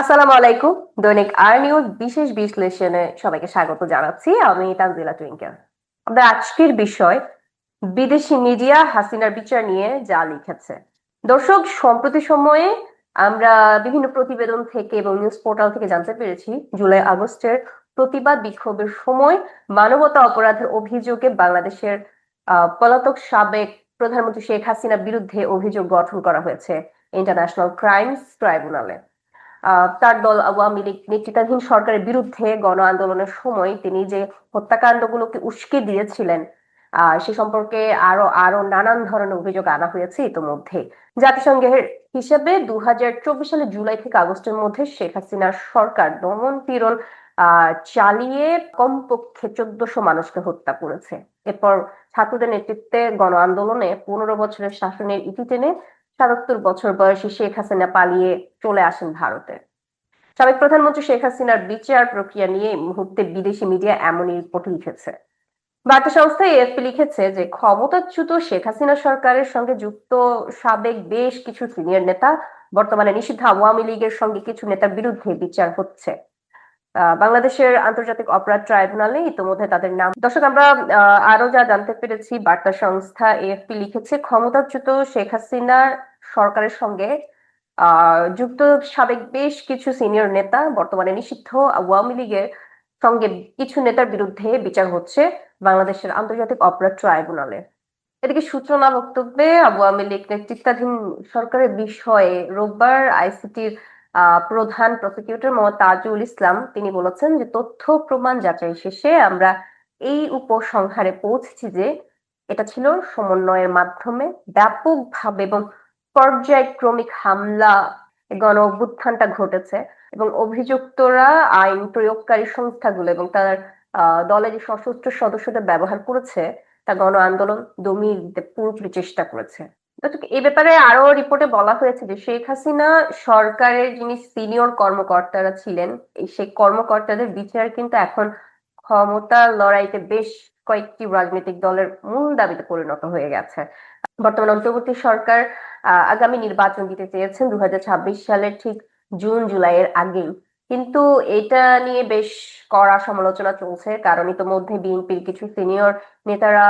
আসসালামু আলাইকুম। দৈনিক আর নিউজ বিশেষ বিশ্লেষণে সবাইকে স্বাগত জানাচ্ছি। আমি তানজিলা টুইঙ্কেল। আমাদের আজকের বিষয়, বিদেশি মিডিয়া হাসিনার বিচার নিয়ে যা লিখেছে। দর্শক, সম্প্রতি সময়ে আমরা বিভিন্ন প্রতিবেদন থেকে এবং নিউজ পোর্টাল থেকে জানতে পেরেছি, জুলাই আগস্টের প্রতিবাদ বিক্ষোভের সময় মানবতা অপরাধের অভিযোগে বাংলাদেশের পলাতক সাবেক প্রধানমন্ত্রী শেখ হাসিনার বিরুদ্ধে অভিযোগ গঠন করা হয়েছে ইন্টারন্যাশনাল ক্রাইমস ট্রাইব্যুনালে। তার দল আওয়ামী লীগ নেতৃত্বাধীন সরকারের বিরুদ্ধে গণ আন্দোলনের সময় তিনি যে হত্যাকাণ্ডগুলোকে উস্কে দিয়েছিলেন সে সম্পর্কে আরও আরও নানান ধরনের অভিযোগ আনা হয়েছে ইতোমধ্যে। জাতিসংঘের হিসেবে দুই হাজার চব্বিশ সালে জুলাই থেকে আগস্টের মধ্যে শেখ হাসিনার সরকার দমন পীড়ন চালিয়ে কমপক্ষে চোদ্দশো মানুষকে হত্যা করেছে। এরপর ছাত্রদের নেতৃত্বে গণ আন্দোলনে পনেরো বছরের শাসনের ইতি টেনে সাতাত্তর বছর বয়সী শেখ হাসিনা পালিয়ে চলে আসেন ভারতে। সাবেক প্রধানমন্ত্রী শেখ হাসিনার বিচার প্রক্রিয়া নিয়ে এই মুহূর্তে বিদেশি মিডিয়া এমনই রিপোর্ট লিখেছে। বার্তা সংস্থা এএফপি লিখেছে যে, ক্ষমতাচ্যুত শেখ হাসিনা সরকারের সঙ্গে যুক্ত সাবেক বেশ কিছু সিনিয়র নেতা, বর্তমানে নিষিদ্ধ আওয়ামী লীগের সঙ্গে কিছু নেতার বিরুদ্ধে বিচার হচ্ছে। বাংলাদেশের আন্তর্জাতিক অপরাধ ট্রাইব্যুনালে ইতিমধ্যে তাদের নাম। দর্শক, আমরা আরও যা জানতে পেরেছি, বার্তা সংস্থা এএফপি লিখেছে, ক্ষমতাচ্যুত শেখ হাসিনার সরকারের সঙ্গে যুক্ত সাবেক বেশ কিছু সিনিয়র নেতা, বর্তমানে নিষিদ্ধ আওয়ামী লীগের সঙ্গে কিছু নেতার বিরুদ্ধে বিচার হচ্ছে বাংলাদেশের আন্তর্জাতিক অপরাধ ট্রাইব্যুনালে। এদিকে সূচনা বক্তব্যে আওয়ামী লীগ নেতৃত্বাধীন সরকারের বিষয়ে রোববার আইসিটির প্রধান প্রসিকিউটর মোহাম্মদ তাজুল ইসলাম, তিনি বলেছেন যে তথ্য প্রমাণ যাচাই শেষে আমরা এই উপসংহারে পৌঁছেছি যে এটা ছিল সমন্বয়ের মাধ্যমে ব্যাপকভাবে এবং পর্যায়ক্রমিক হামলা, গণ অভ্যুত্থানটা ঘটেছে এবং অভিযুক্তরা, আইন প্রয়োগকারী সংস্থাগুলো এবং তার দলের যে সশস্ত্র সদস্যদের ব্যবহার করেছে, তা গণ আন্দোলন দমিয়ে দিতে পুরোপুরি চেষ্টা করেছে। এই ব্যাপারে আরও রিপোর্টে বলা হয়েছে যে শেখ হাসিনা সরকারের যিনি সিনিয়র কর্মকর্তারা ছিলেন সেই কর্মকর্তাদের বিচার কিন্তু এখন ক্ষমতার লড়াইতে বেশ কয়েকটি রাজনৈতিক দলের মূল দাবিতে পরিণত হয়ে গেছে। বর্তমান অন্তর্বর্তী সরকার আগামী নির্বাচন দিতে চেয়েছেন দু হাজার ছাব্বিশ সালের ঠিক জুন, জুলাইয়ের আগেই। কিন্তু এটা নিয়ে বেশ কড়া সমালোচনা চলছে, কারণ ইতোমধ্যে বিএনপির কিছু সিনিয়র নেতারা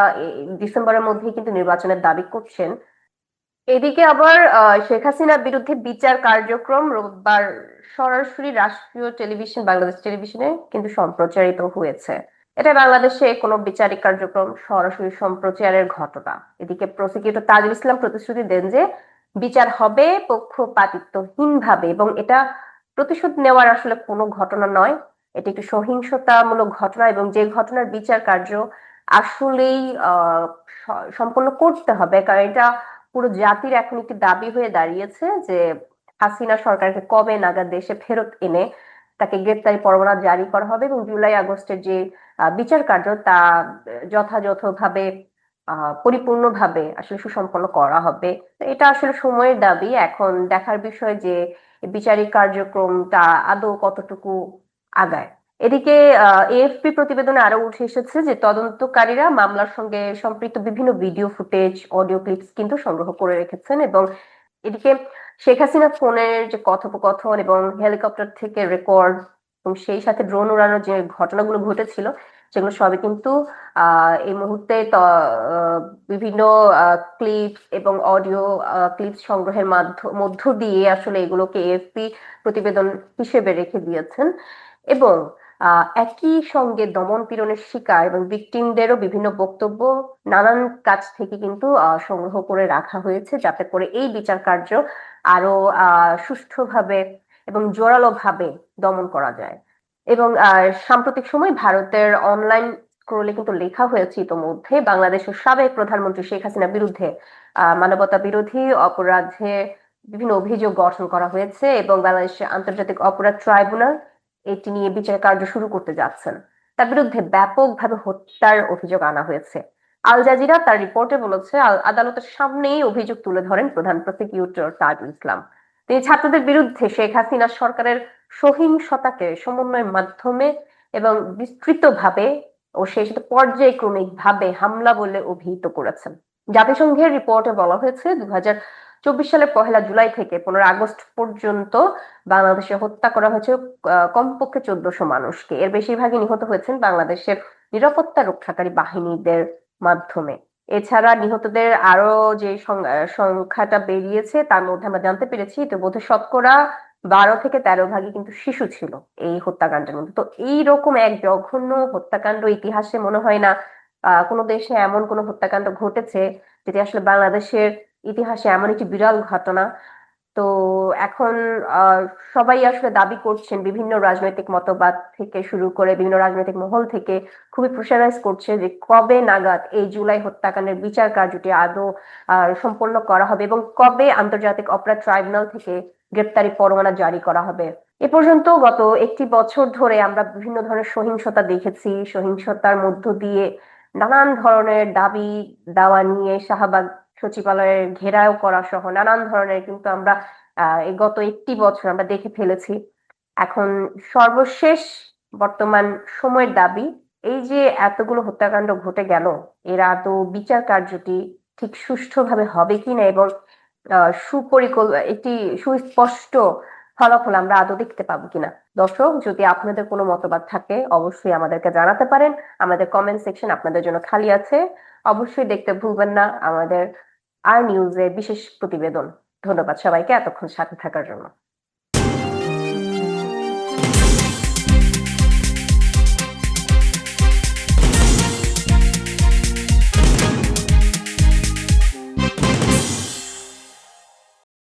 ডিসেম্বরের মধ্যেই কিন্তু নির্বাচনের দাবি করছেন। এদিকে আবার শেখ হাসিনার বিরুদ্ধে বিচার কার্যক্রম রোববার সরাসরি রাষ্ট্রীয় টেলিভিশন, বাংলাদেশ টেলিভিশনে কিন্তু সম্প্রচারিত হয়েছে। এটা বাংলাদেশে কোনো বিচারিক কার্যক্রম, সরাসরি সম্প্রচারের ঘটনা। এদিকে প্রসিকিউটর তাজুল ইসলাম প্রতিশ্রুতি দেন যে বিচার হবে পক্ষপাতিত্বহীন ভাবে এবং এটা প্রতিশোধ নেওয়ার আসলে কোনো ঘটনা নয়। এটি একটি সহিংসতামূলক ঘটনা এবং যে ঘটনার বিচার কার্য আসলেই সম্পন্ন করতে হবে। কারণ এটা পুরো জাতির এখন একটি দাবি হয়ে দাঁড়িয়েছে যে হাসিনা সরকারকে কবে নাগাদ দেশে ফেরত এনে তাকে গ্রেপ্তারি পরোয়ানা জারি করা হবে এবং জুলাই আগস্টের যে বিচার কার্য তা যথাযথভাবে পরিপূর্ণভাবে আসলে সুসম্পন্ন করা হবে। এটা আসলে সময়ের দাবি। এখন দেখার বিষয় যে বিচারিক কার্যক্রমটা আদৌ কতটুকু আগায়। এদিকে এএফপি প্রতিবেদনে আরও উঠে এসেছে যে তদন্তকারীরা মামলার সঙ্গে সম্পৃক্ত বিভিন্ন ভিডিও ফুটেজ, অডিও ক্লিপস কিন্তু সংগ্রহ করে রেখেছেন এবং এদিকে শেখ হাসিনা ফোনের যে কথোপকথন এবং হেলিকপ্টার থেকে রেকর্ড এবং সেই সাথে ড্রোন উড়ানোর যে ঘটনাগুলো ঘটেছিল, সেগুলো সবই কিন্তু এই মুহূর্তে বিভিন্ন ক্লিপস এবং অডিও ক্লিপস সংগ্রহের মাধ্য- দিয়ে আসলে এগুলোকে এএফপি প্রতিবেদন হিসেবে রেখে দিয়েছেন এবং একই সঙ্গে দমন পীড়নের শিকার এবং ভিকটিমদেরও বিভিন্ন বক্তব্য নানান কাছ থেকে কিন্তু সংগ্রহ করে রাখা হয়েছে যাতে করে এই বিচার কার্য আরও সুষ্ঠুভাবে এবং জোরালোভাবে দমন করা যায়। এবং সাম্প্রতিক সময় ভারতের অনলাইন স্ক্রোলে কিন্তু লেখা হয়েছে ইতোমধ্যে, বাংলাদেশের সাবেক প্রধানমন্ত্রী শেখ হাসিনার বিরুদ্ধে মানবতা বিরোধী অপরাধে বিভিন্ন অভিযোগ গঠন করা হয়েছে এবং বাংলাদেশের আন্তর্জাতিক অপরাধ ট্রাইব্যুনাল এটি নিয়ে বিচার কার্য শুরু করতে যাচ্ছেন। তার বিরুদ্ধে ব্যাপকভাবে হত্যার অভিযোগ আনা হয়েছে। আল জাজিরা তার রিপোর্টে বলেছে আদালতের সামনেই অভিযোগ তুলে ধরেন প্রধান প্রসিকিউটর তাজুল ইসলাম। তিনি ছাত্রদের বিরুদ্ধে শেখ হাসিনা সরকারের সহিংসতাকে সমন্বয়ের মাধ্যমে এবং বিস্তৃতভাবে ও সেই সাথে পর্যায়ক্রমিক ভাবে হামলা বলে অভিহিত করেছেন। জাতিসংঘের রিপোর্টে বলা হয়েছে দু হাজার চব্বিশ সালের পহেলা জুলাই থেকে পনেরো আগস্ট পর্যন্ত বাংলাদেশে হত্যা করা হয়েছে কমপক্ষে চোদ্দশো মানুষকে। এর বেশিরভাগই নিহত হয়েছেন বাংলাদেশের নিরাপত্তা রক্ষাকারী বাহিনীদের মাধ্যমে। এছাড়া নিহতদের আরও যে সংখ্যাটা বেরিয়েছে, তার মধ্যে আমরা জানতে পেরেছি তো বোধহয় শতকরা বারো থেকে তেরো ভাগই কিন্তু শিশু ছিল এই হত্যাকাণ্ডের মধ্যে। তো এইরকম এক জঘন্য হত্যাকাণ্ড ইতিহাসে মনে হয় না কোনো দেশে এমন কোনো হত্যাকাণ্ড ঘটেছে যেটি আসলে বাংলাদেশের ইতিহাসে এমন একটি বিরল ঘটনা। তো এখন সবাই আসলে দাবি করছেন বিভিন্ন রাজনৈতিক মতবাদ থেকে শুরু করে বিভিন্ন রাজনৈতিক মহল থেকে খুবই প্রেশারাইজ করছে যে কবে নাগাদ এই জুলাই হত্যাকাণ্ডের বিচার কার্যটি আদৌ সম্পন্ন করা হবে এবং কবে আন্তর্জাতিক অপরাধ ট্রাইব্যুনাল থেকে গ্রেপ্তারি পরোয়ানা জারি করা হবে। এ পর্যন্ত গত একটি বছর ধরে আমরা বিভিন্ন ধরনের সহিংসতা দেখেছি। সহিংসতার মধ্য দিয়ে নানান ধরনের দাবি দাওয়া নিয়ে শাহবাগ সচিবালয়ের ঘেরাও করা সহ নানান ধরনের কিন্তু আমরা গত একটি বছর আমরা দেখে ফেলেছি। এখন সর্বশেষ বর্তমান সময়ের দাবি, এই যে এতগুলো হত্যাকাণ্ড ঘটে গেল, এরা তো বিচার কার্যটি ঠিক সুষ্ঠুভাবে হবে কিনা এবং সুপরিকল্প একটি সুস্পষ্ট ফলাফল আমরা আদৌ দেখতে পাবো কিনা? দর্শক, যদি আপনাদের কোনো মতবাদ থাকে, অবশ্যই আমাদেরকে জানাতে পারেন। আমাদের কমেন্ট সেকশন আপনাদের জন্য খালি আছে। অবশ্যই দেখতে ভুলবেন না আমাদের আর নিউজের বিশেষ প্রতিবেদন। ধন্যবাদ সবাইকে এতক্ষণ সাথে থাকার জন্য।